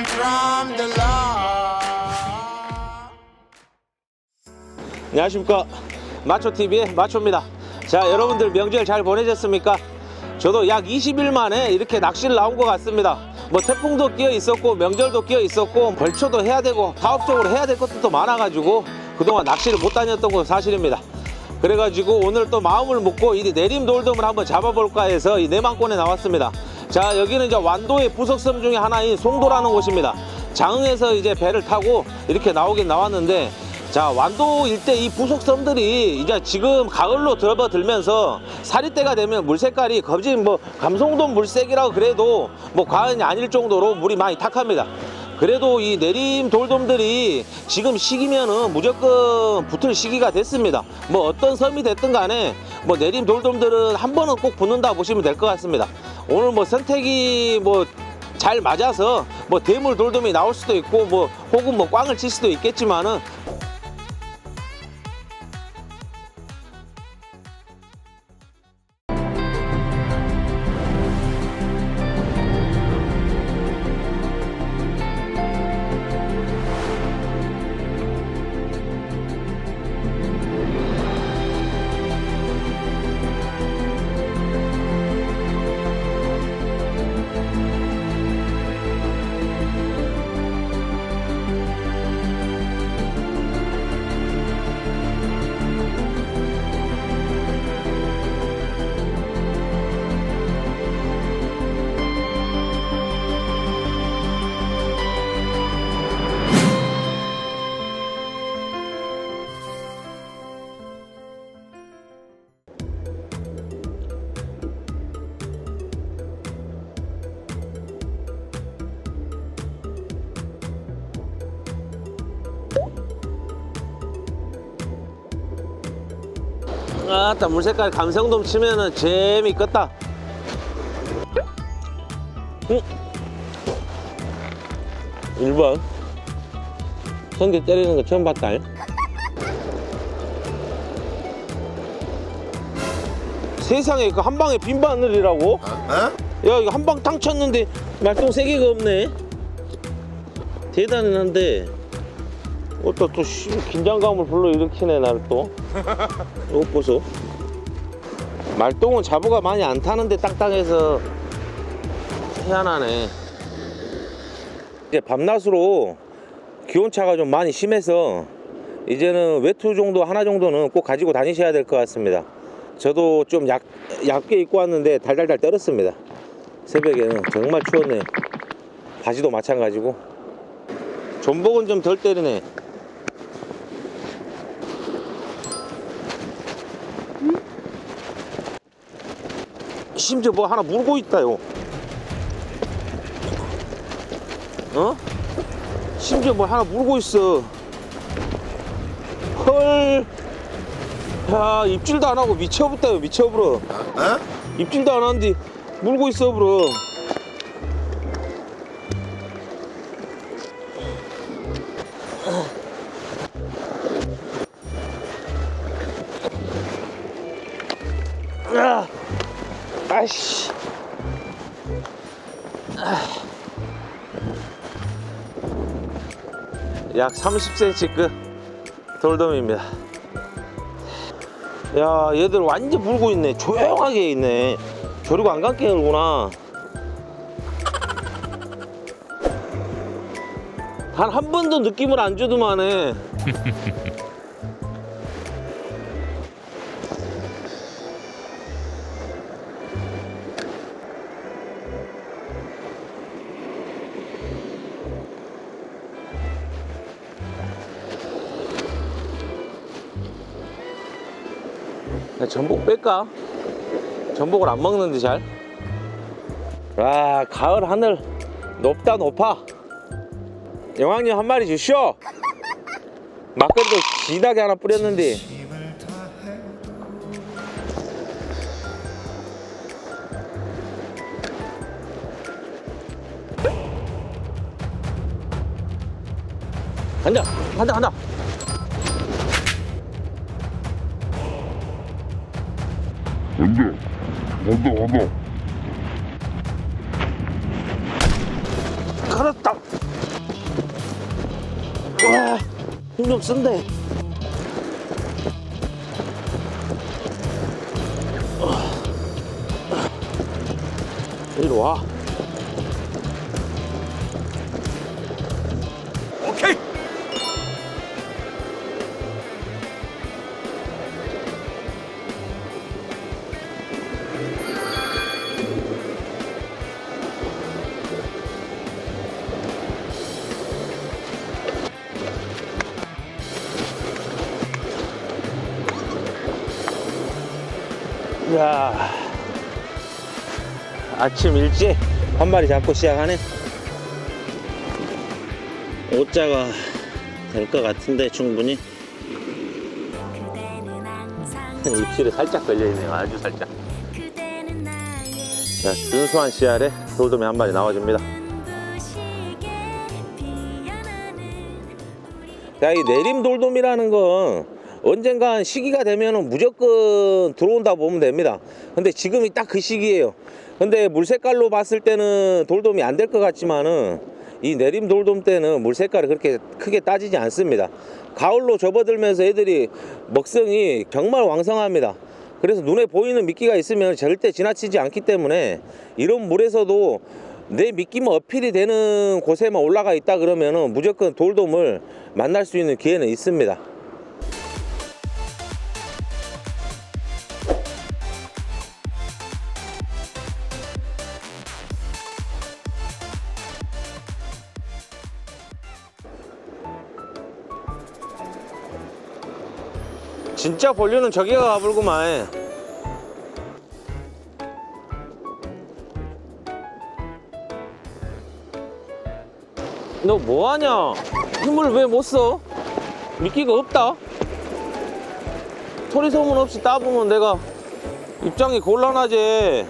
came from the law. 안녕하십니까. 마초TV의 마초입니다. 자 여러분들 명절 잘 보내셨습니까? 저도 약 20일 만에 이렇게 낚시를 나온 것 같습니다. 뭐 태풍도 끼어 있었고 명절도 끼어 있었고 벌초도 해야 되고 사업적으로 해야 될 것도 많아가지고 그동안 낚시를 못 다녔던 건 사실입니다. 그래가지고 오늘 또 마음을 먹고 이 내림돌돔을 한번 잡아볼까 해서 이 내만권에 나왔습니다. 자 여기는 이제 완도의 부석섬 중에 하나인 송도라는 곳입니다. 장흥에서 이제 배를 타고 이렇게 나오긴 나왔는데 자 완도 일대 이 부속섬들이 이제 지금 가을로 들어들면서 사리때가 되면 물 색깔이 거진 뭐 감성돔 물색이라고 그래도 뭐 과언이 아닐 정도로 물이 많이 탁합니다. 그래도 이 내림 돌돔들이 지금 시기면은 무조건 붙을 시기가 됐습니다. 뭐 어떤 섬이 됐든 간에 뭐 내림 돌돔들은 한 번은 꼭 붙는다 보시면 될 것 같습니다. 오늘 뭐 선택이 뭐 잘 맞아서 뭐 대물 돌돔이 나올 수도 있고 뭐 혹은 뭐 꽝을 칠 수도 있겠지만은 아따 물 색깔 감성돔 치면은 재미있겠다. 응? 1번 성게 때리는 거 처음 봤다. 세상에 이거 한 방에 빈 바늘이라고? 야 이거 한 방 탕 쳤는데 말똥 세 개가 없네. 대단한데 어또 또 씨, 긴장감을 불러 일으키네 나를 또. 이거 보소. 말똥은 자부가 많이 안 타는데 딱딱해서 희한하네. 이제 밤낮으로 기온차가 좀 많이 심해서 이제는 외투 정도 하나 정도는 꼭 가지고 다니셔야 될 것 같습니다. 저도 좀 약, 얇게 입고 왔는데 달달달 떨었습니다. 새벽에는 정말 추웠네요. 바지도 마찬가지고. 전복은 좀 덜 때리네. 심지어 뭐 하나 물고 있다요. 어? 심지어 뭐 하나 물고 있어. 헐. 야, 입질도 안 하고 미쳐버렸다요, 미쳐버려. 입질도 안 하는데 물고 있어, 버려. 약 30cm급 돌돔입니다. 야, 얘들 완전 물고 있네. 조용하게 있네. 저리고 안 감게 열구나. 단 한 번도 느낌을 안 주더만 해. 전복 뺄까? 전복을 안 먹는데 잘. 와, 가을 하늘 높다 높아. 영왕님 한 마리 주시오. 막걸리도 지다게 하나 뿌렸는데. 간다, 간다, 간다. 간다 간다 간다. 갈았다. 와 힘좀 쓴데 어. 이리 와. 야 아침 일찍 한 마리 잡고 시작하네. 오자가 될 것 같은데 충분히 입술에 살짝 걸려 있네요. 아주 살짝. 자, 준수한 씨알에 돌돔이 한 마리 나와줍니다. 자, 이 내림 돌돔이라는 건 언젠간 시기가 되면 무조건 들어온다 보면 됩니다. 근데 지금이 딱 그 시기예요. 근데 물 색깔로 봤을 때는 돌돔이 안 될 것 같지만은 이 내림 돌돔 때는 물 색깔이 그렇게 크게 따지지 않습니다. 가을로 접어들면서 애들이 먹성이 정말 왕성합니다. 그래서 눈에 보이는 미끼가 있으면 절대 지나치지 않기 때문에 이런 물에서도 내 미끼만 어필이 되는 곳에만 올라가 있다 그러면은 무조건 돌돔을 만날 수 있는 기회는 있습니다. 진짜 본류는 저기가 가불구만. 너 뭐하냐? 힘을 왜 못 써? 미끼가 없다? 소리 소문 없이 따보면 내가 입장이 곤란하지.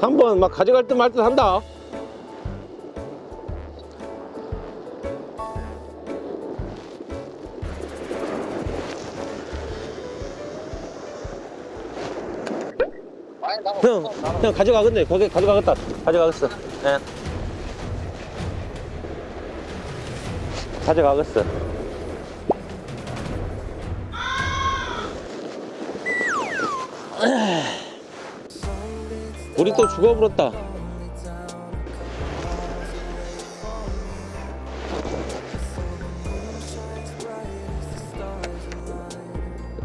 3번 막 가져갈 듯 말 듯 한다. 형, 형 가져가겠네. 거기 가져가겠다. 가져가겠어. 예. 가져가겠어. 우리 또 죽어버렸다.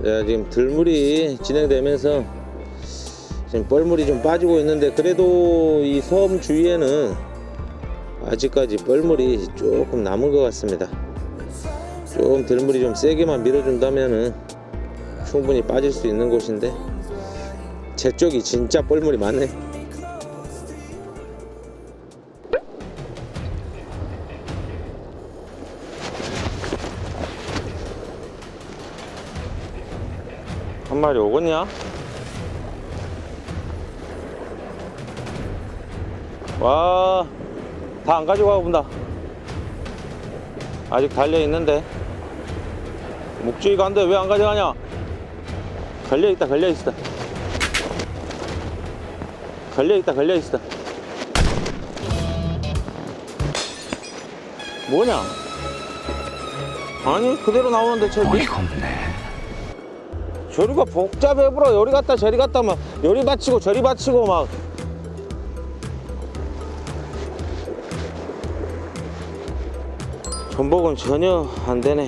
자, 지금 들물이 진행되면서 지금 뻘물이 좀 빠지고 있는데 그래도 이 섬 주위에는 아직까지 뻘물이 조금 남은 것 같습니다. 좀 들물이 좀 세게만 밀어준다면은 충분히 빠질 수 있는 곳인데 제 쪽이 진짜 뻘물이 많네. 한 마리 오겠냐? 와, 다 안 가져가 본다. 아직 달려 있는데. 목줄이가 안 돼. 왜안 가져가냐? 걸려 있다, 걸려 있어. 걸려 있다, 걸려 있어. 뭐냐? 아니, 그대로 나오는데 저 미... 저리가 복잡해버려. 요리 갔다 저리 갔다 막 요리 받치고 저리 받치고 막 전복은 전혀 안 되네.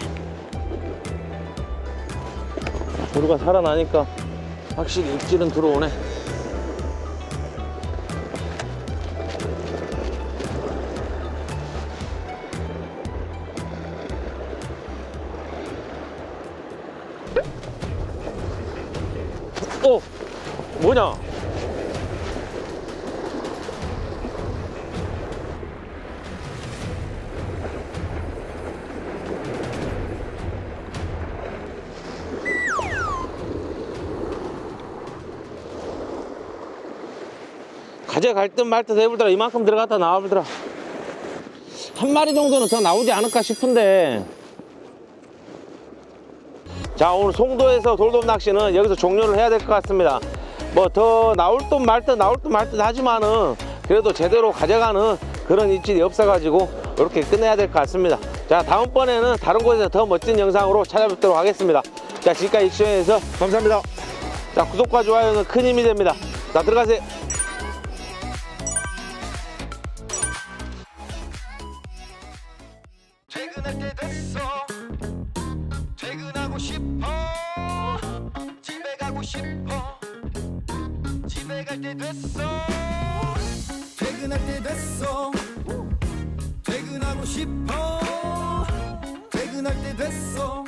조류가 살아나니까 확실히 입질은 들어오네. 어? 뭐냐? 가져갈 듯 말 듯 해보더라 이만큼 들어갔다 나와보더라. 한 마리 정도는 더 나오지 않을까 싶은데. 자 오늘 송도에서 돌돔 낚시는 여기서 종료를 해야 될 것 같습니다. 뭐 더 나올 듯 말 듯 나올 듯 말 듯 하지만은 그래도 제대로 가져가는 그런 입질이 없어 가지고 이렇게 끝내야 될 것 같습니다. 자 다음번에는 다른 곳에서 더 멋진 영상으로 찾아뵙도록 하겠습니다. 자 지금까지 시청해주셔서 감사합니다. 자 구독과 좋아요는 큰 힘이 됩니다. 자 들어가세요 퇴근할 때 됐어. 퇴근하고 싶어. 집에 가고 싶어. 집에 갈 때 됐어. 퇴근할 때 됐어. 퇴근하고 싶어. 퇴근할 때 됐어